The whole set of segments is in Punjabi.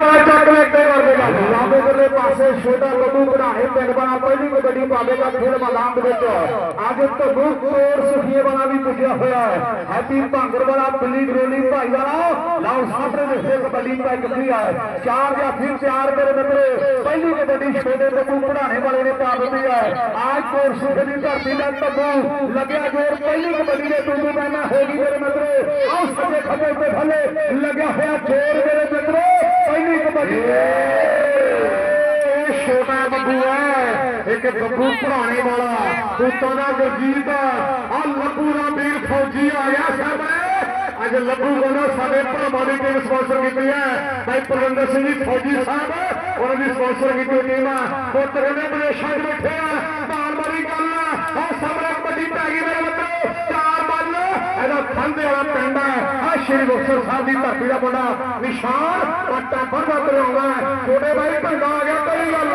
ਚੱਕ ਲੈ ਕੇ ਕਰਦੇ ਗੱਲ ਲਾਵੇ ਦੇ ਪਾਸੇ ਛੋਟਾ ਬੱਬੂ ਘੜਾਣੇ ਪਿੰਡ ਬਣਾ ਪਹਿਲੀ ਕਬੱਡੀ ਪਾਵੇਗਾ ਖੇਡ ਮੈਦਾਨ ਦੇ ਵਿੱਚ ਅੱਜ ਤੱਬੂ ਕੋਰ ਸੁਖੀਏ ਵਾਲਾ ਵੀ ਪੁੱਜਿਆ ਹੋਇਆ ਹੈ ਹੈਪੀ ਭਾਂਗਰ ਵਾਲਾ ਬਿੱਲੀ ਗਰੋਲੀ ਭਾਈ ਵਾਲਾ ਲਾਓ ਸਾਹਮਣੇ ਦੇਖਦੇ ਕਬੱਡੀ ਪੈ ਕਿੱਥੇ ਆ ਚਾਰ ਜਾਂ ਫਿਰ ਚਾਰ ਮੇਰੇ ਮਿੱਤਰੋ ਪਹਿਲੀ ਕਬੱਡੀ ਛੋਟੇ ਬੱਬੂ ਘੜਾਣੇ ਵਾਲੇ ਨੇ ਪਾ ਦਿੱਤੀ ਹੈ ਅੱਜ ਕੋਰ ਸੁਖ ਦੀ ਧਰਤੀ ਦਾ ਤੱਬੂ ਲੱਗਿਆ ਜੋਰ ਪਹਿਲੀ ਕਬੱਡੀ ਦੇ ਟੂਬੂ ਪੈਣਾ ਹੋਗੀ ਮੇਰੇ ਮਿੱਤਰੋ ਆਓ ਸੱਜੇ ਖੱਬੇ ਤੇ ਥੱਲੇ ਲੱਗਿਆ ਹੋਇਆ ਜੋਰ ਛੋਟਾ ਬੱਬੂ ਹੈ। ਇੱਕ ਬੱਬੂ ਪੁਰਾਣੇ ਵਾਲਾ। ਪੁੱਤਾਂ ਦਾ ਗੁਰਜੀਤ। ਆ ਲੱਭੂ ਦਾ ਵੀਰ ਫੌਜੀ ਆ ਗਿਆ ਸਾਹਮਣੇ ਅੱਜ ਲੱਭੂ ਕੋਲੋਂ ਸਾਡੇ ਭਰਾਵਾਂ ਦੀ ਟੀਮ ਸਪਾਂਸਰ ਕੀਤੀ ਹੈ। ਭਾਈ ਪ੍ਰਵਿੰਦਰ ਸਿੰਘ ਜੀ, ਫੌਜੀ ਸਾਹਿਬ, ਉਹਨਾਂ ਦੀ ਸਪਾਂਸਰ ਕੀਤੀ ਟੀਮ ਆ। ਪੁੱਤ ਕਹਿੰਦੇ ਵਿਦੇਸ਼ਾਂ 'ਚ ਬੈਠੇ ਆ। ਧਾਰ ਮਾਰੀ ਗੱਲ ਆ। ਆਹ ਸਾਹਮਣੇ ਕਬੱਡੀ ਪੈ ਗਈ ਮੇਰੇ ਮਿੱਤਰੋ ਚਾਰ ਬੱਲ ਇਹਦਾ ਖੰਦੇ ਵਾਲਾ ਸ਼੍ਰੀ ਮੁਕਤਸਰ ਸਾਹਿਬ ਦੀ ਧਰਤੀ ਦਾ ਮੁੰਡਾ ਨਿਸ਼ਾਨ ਪੱਟਾ ਫੜਵਾ ਤੇ ਛੋਟੇ ਬਾਈ ਭੰਡਾ ਆ ਗਿਆ, ਕਈ ਗੱਲ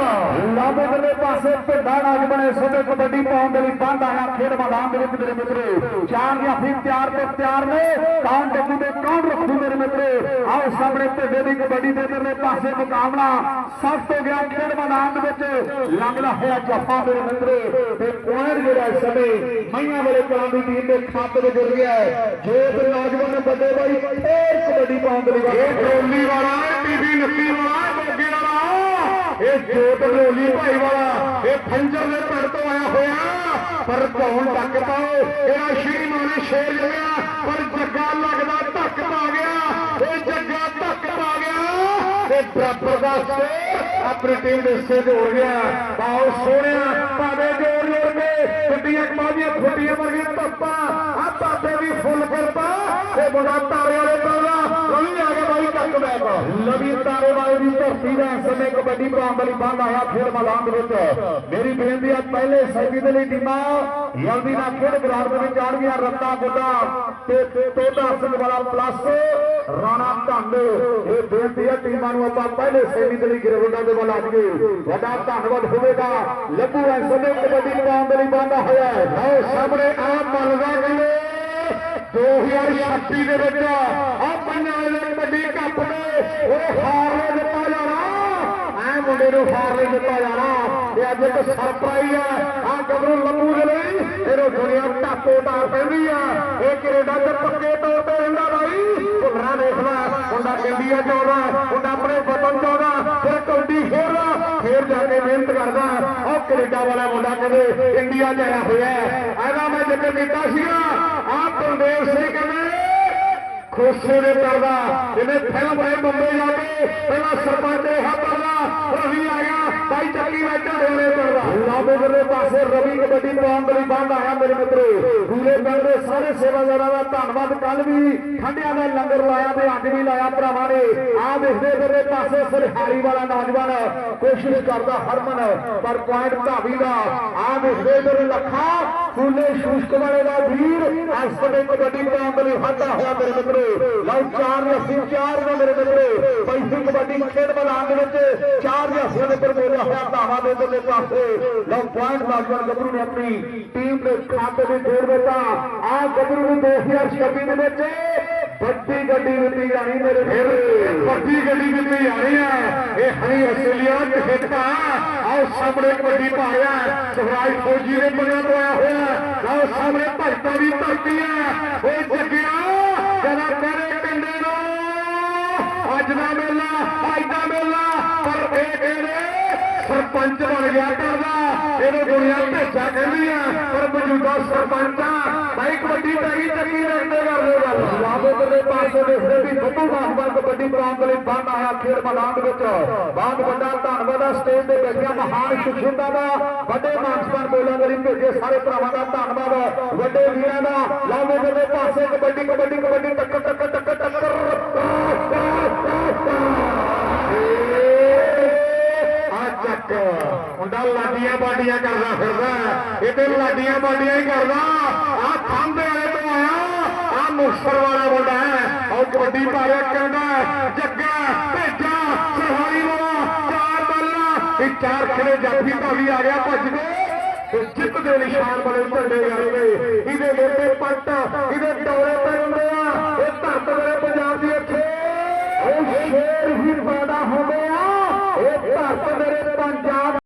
ਲਾਬੇ ਦੇ ਪਾਸੇ ਭੰਡਾ ਨਾਜ ਬਣੇ ਸੋਡੇ ਕਬੱਡੀ ਪਾਉਣ ਦੇ ਲਈ ਬੰਦ ਆਇਆ ਖੇਡ ਮੈਦਾਨ ਦੇ ਵਿੱਚ ਮੇਰੇ ਮਿੱਤਰੋ ਚਾਰ ਜਾਂ ਫਿਰ ਤਿਆਰ ਤੇ ਤਿਆਰ ਨੇ। ਕੌਣ ਡੱਬੂ ਦੇ ਕੌਣ ਰੱਖੂ ਮੇਰੇ ਮਿੱਤਰੋ। ਆਓ ਸਾਹਮਣੇ ਭੰਡੇ ਦੀ ਕਬੱਡੀ ਦੇ ਮੇਰੇ ਪਾਸੇ ਮੁਕਾਬਲਾ ਸਭ ਹੋ ਗਿਆ ਖੇਡ ਮੈਦਾਨ ਦੇ ਵਿੱਚ। ਲੰਘਦਾ ਹੋਇਆ ਜੱਫਾ ਮੇਰੇ ਮਿੱਤਰੋ, ਤੇ ਪੁਆਇੰਟ ਜਿਹੜਾ ਸਮੇਂ ਮਈਆਂ ਵਾਲੇ ਕਲਾਂ ਦੀ ਟੀਮ ਦੇ ਖਾਤੇ ਵਿੱਚ ਜੁੜ ਗਿਆ ਹੈ। ਜੋਤ ਨੌਜਵਾਨ ਵੱਡੇ ਬਾਈ ਫੇਰ ਕਬੱਡੀ ਪਾਉਣ ਦੇ ਲਈ ਇਹ ਟੋਲੀ ਵਾਲਾ ਟੀਵੀ ਨੱਤੀ ਵਾਲਾ ਮੋਗੇ ਵਾਲਾ। ਇਹ ਜੋਤ ਲੋਲੀ ਭਾਈ ਵਾਲਾ। ਇਹ ਫੰਜਰ ਦੇ ਪਿੰਡ ਤੋਂ ਆਇਆ ਹੋਇਆ। ਪਰ ਧੌਣ ਟੱਕ ਪਾਓ ਇਹਦਾ ਸ਼੍ਰੀ ਮਾਨੇ ਸ਼ੇਰ ਜਮਿਆ ਪਰ ਜੱਗਾ ਲੱਗਦਾ ਧੱਕ ਪਾ ਗਿਆ। ਇਹ ਜੱਗਾ ਧੱਕ ਪਾ ਗਿਆ। ਤੇ ਬਰਾਬਰ ਦਾ ਸਕੋਰ ਆਪਣੀ ਟੀਮ ਦੇ ਹਿੱਸੇ ਤੇ ਹੋ ਗਿਆ। ਬਾਉ ਸੋਹਣਿਆ, ਭਾਵੇਂ ਜੋੜ ਜੋੜ ਕੇ ਗੁੱਡੀਆਂ ਕਮਾਦੀਆਂ ਫੁੱਟੀਆਂ है बोला तारे वाले तारा वहीं आगे भाई तक बैठो लवी तारे वाले भी धरती का समय कबड्डी प्रांबली बंद आया खेल मैदान ਵਿੱਚ ਮੇਰੀ ਬੇਨਤੀ ਹੈ ਪਹਿਲੇ ਸੈਮੀ ਦੇ ਲਈ ਟੀਮਾਂ ਜਲਦੀ ਨਾਲ ਖੇਡ ਗਰਾਊਂਡ ਦੇ ਵਿੱਚ ਆਣਗੀਆਂ ਰੱਤਾ ਗੁੱਡਾ ਤੇ ਤੋਤਾ ਸਿੰਘ ਵਾਲਾ ਪਲੱਸ ਰਾਣਾ ਢੰਗ ਇਹ ਬੇਨਤੀ ਹੈ ਟੀਮਾਂ ਨੂੰ ਆਪਾਂ ਪਹਿਲੇ ਸੈਮੀ ਦੇ ਲਈ ਗਰਾਊਂਡਾਂ ਦੇ ਵੱਲ ਆਜੀਏ ਵੱਡਾ ਧੰਨਵਾਦ ਹੋਵੇਗਾ ਲੱਭੂ ਐ ਸਮੇਂ ਕਬੱਡੀ ਪ੍ਰਾਂਬਲੀ ਬੰਦ ਹੋਇਆ ਹੈ ਸਾਹਮਣੇ ਆਮ ਮਲਵਾ 2036 ਦੇ ਵਿੱਚ ਆ ਪੰਜਾਬ ਦੇ ਵੱਡੀ ਕੱਪ ਦੇ ਉਹ ਹਾਰ ਨੇ ਦਿੱਤਾ ਜਾਣਾ। ਐ ਮੁੰਡੇ ਨੂੰ ਹਾਰ ਨੇ ਦਿੱਤਾ ਜਾਣਾ। ਤੇ ਅੱਜ ਇੱਕ ਸਰਪ੍ਰਾਈਜ਼ ਆ ਆ ਗੱਭਰੂ ਲੱਭੂ ਦੇ ਲਈ। ਇਹਨੂੰ ਦੁਨੀਆ ਟਾਪੋ ਟਾਪ ਪੈਂਦੀ ਆ। ਇਹ ਕੈਨੇਡਾ ਦੇ ਪੱਕੇ ਤੌਰ ਤੇ ਰਹਿੰਦਾ ਬਾਈ। ਭੁੱਲਣਾ ਦੇਖ ਲੈ, ਮੁੰਡਾ ਇੰਡੀਆ ਚਾਉਣਾ ਮੁੰਡਾ ਆਪਣੇ ਵਤਨ ਚਾਉਣਾ ਫਿਰ ਕਬੱਡੀ ਖੇਡਦਾ, ਫੇਰ ਜਾ ਕੇ ਮਿਹਨਤ ਕਰਦਾ। ਉਹ ਕੈਨੇਡਾ ਵਾਲਾ ਮੁੰਡਾ ਕਦੇ ਇੰਡੀਆ ਜਾਇਆ ਹੋਇਆ ਐਦਾ ਮੈਂ ਜਿੱਦ ਕੀਤਾ ਸੀਗਾ। ਬਲਦੇਵ ਸਿੰਘ ਕਹਿੰਦੇ ਖੋਸੇ ਦੇ ਕਰਦਾ ਜਿਵੇਂ ਫਿਲਮ ਆਏ ਬੰਬੇ ਜਾ ਕੇ, ਪਹਿਲਾਂ ਸਰਪੰਚ ਦੇ ਹੱਥ ਕਰਦਾ ਆ ਗਿਆ ਭਾਈ ਚੱਕੀ ਵਿੱਚ ਢੋਲੇ ਕਰਦਾ ਦੇ ਪਾਸੇ ਰਵੀ ਕਬੱਡੀ ਪਾਉਣ ਦੇ ਲਈ ਬੰਦ ਆਇਆ ਮੇਰੇ ਮਿੱਤਰੋ। ਪੂਰੇ ਪਿੰਡ ਦੇ ਸਾਰੇ ਸੇਵਾਦਾਰਾਂ ਦਾ ਧੰਨਵਾਦ। ਕੱਲ ਵੀ ਠੰਡਿਆਂ ਦਾ ਲੰਗਰ ਲਾਇਆ ਤੇ ਅੱਜ ਵੀ ਲਾਇਆ ਭਰਾਵਾਂ ਨੇ। ਆ ਦੇਖਦੇ ਮੇਰੇ ਪਾਸੇ ਸਰਹਾਰੀ ਵਾਲਾ ਨੌਜਵਾਨ ਕੋਸ਼ਿਸ਼ ਕਰਦਾ ਹਰਮਨ, ਪਰ ਪੁਆਇੰਟ ਧਾਵੀ ਦਾ। ਆ ਦੇਖਦੇ ਮੇਰੇ ਲੱਖਾ ਫੁੱਲੇ ਸ਼ੂਸ਼ਕ ਵਾਲੇ ਦਾ ਵੀਰ ਇਸ ਵੇਲੇ ਕਬੱਡੀ ਪਾਉਣ ਦੇ ਲਈ ਹੋਇਆ ਮੇਰੇ ਮਿੱਤਰੋ। ਲਓ ਚਾਰ ਰੱਸੀ ਚਾਰ ਦਾ ਮੇਰੇ ਮਿੱਤਰੋ। ਪੈਸੇ ਕਬੱਡੀ ਖੇਡ ਮੈਦਾਨ ਦੇ ਵਿੱਚ ਚਾਰ ਰੱਸੀਆਂ ਦੇ ਉੱਪਰ ਬੋਲਿਆ ਹੋਇਆ ਧਾਵਾ ਦੇ ਉਧਰਲੇ ਪਾਸੇ। ਲਓ ਪੁਆਇੰਟ ਨੌਜਵਾਨ ਗੱਭਰੂ ਨੇ ਆਪਣੀ ਟੀਮ ਦੇ ਖਾਤੇ ਵਿੱਚ ਜੋੜ ਦਿੱਤਾ। ਆ ਗੱਭਰੂ ਨੂੰ 2026 ਦੇ ਵਿੱਚ ਵੱਡੀ ਗੱਡੀ ਦਿੱਤੀ ਜਾਣੀ ਮੇਰੇ ਫਿਰ ਵੱਡੀ ਗੱਡੀ ਦਿੱਤੀ ਜਾਣੀ ਆ। ਇਹ ਹਰੀ ਆਸਟ੍ਰੇਲੀਆ ਖੇਡਦਾ। ਆਓ ਸਾਹਮਣੇ ਕਬੱਡੀ ਪਾਇਆ ਸਵਰਾਜ ਫੌਜੀ ਦੇ ਬੰਨਾਂ ਤੋਂ ਆਇਆ ਹੋਇਆ। ਆਓ ਸਾਹਮਣੇ ਭਗਤਾਂ ਦੀ ਧਰਤੀ ਆ। ਉਹ ਜੱਗਿਆ ਜਰਾ ਕਰੇ ਕੰਡੇ ਨੂੰ। ਅੱਜ ਦਾ ਮੇਲਾ ਅੱਜ ਦਾ ਮੇਲਾ ਪਰ ਇਹ ਕਹਿੰਦੇ ਸਰਪੰਚ ਬਣ ਗਿਆ ਕਰਦਾ। ਇਹਨੂੰ ਦੁਨੀਆ ਭੇਜਾ ਕਹਿੰਦੀ ਆ ਪਰ ਮੌਜੂਦਾ ਸਰਪੰਚ ਬਾਈ ਕਬੱਡੀ ਪੈ ਗਈ ਚੱਕੀ ਰੱਖਦੇ ਕਰਦੇ ਗੱਲ ਲਾਬੋ ਦੇ ਪਾਸੇ ਦੇਖਦੇ ਵੀ ਬੱਬੂ ਬਾਸਬਾਲ ਕਬੱਡੀ ਪਾਉਣ ਲਈ ਬੰਦ ਆਇਆ ਖੇਡ ਮੈਦਾਨ ਵਿੱਚ। ਬਹੁਤ ਵੱਡਾ ਧੰਨਵਾਦ ਆ ਸਟੇਜ ਦੇ ਬੈਠਿਆ ਮਹਾਨ ਸੁਖਿੰਦਾ ਦਾ। ਵੱਡੇ ਮਾਨਸਪਾਨ ਬੋਲਾਂ ਦੇ ਭੇਜੇ ਸਾਰੇ ਭਰਾਵਾਂ ਦਾ ਧੰਨਵਾਦ। ਵੱਡੇ ਵੀਰਾਂ ਦਾ। ਲਾਬੋ ਦੇ ਪਾਸੇ ਕਬੱਡੀ ਕਬੱਡੀ ਬਾਡੀਆਂ ਕਰਦਾ ਫਿਰਦਾ ਇਹ ਤੇ ਲਾਡੀਆਂ ਬਾਡੀਆਂ ਹੀ ਕਰਦਾ। ਆ ਖੰਭੇ ਵਾਲੇ ਤੋਂ ਆਇਆ। ਆ ਮੁਕਸਰ ਵਾਲਾ ਮੁੰਡਾ ਹੈ। ਉਹ ਕਬੱਡੀ ਪਾਰਿਆ ਕਹਿੰਦਾ ਜੱਗਾ, ਭੇਜਾ ਸਰਹਾਰੀ ਵਾਲਾ, ਚਾਰ ਬੱਲਾ ਇਹ ਚਾਰ ਖੜੇ ਜਾਫੀ ਭਾਵੀ ਆ ਗਿਆ ਭੱਜ ਕੇ। ਤੇ ਜਿੱਤ ਦੇ ਨਿਸ਼ਾਨ ਬਣੇ ਝੰਡੇ ਗਏ। ਇਹਦੇ ਮੋਟੇ ਪੱਟ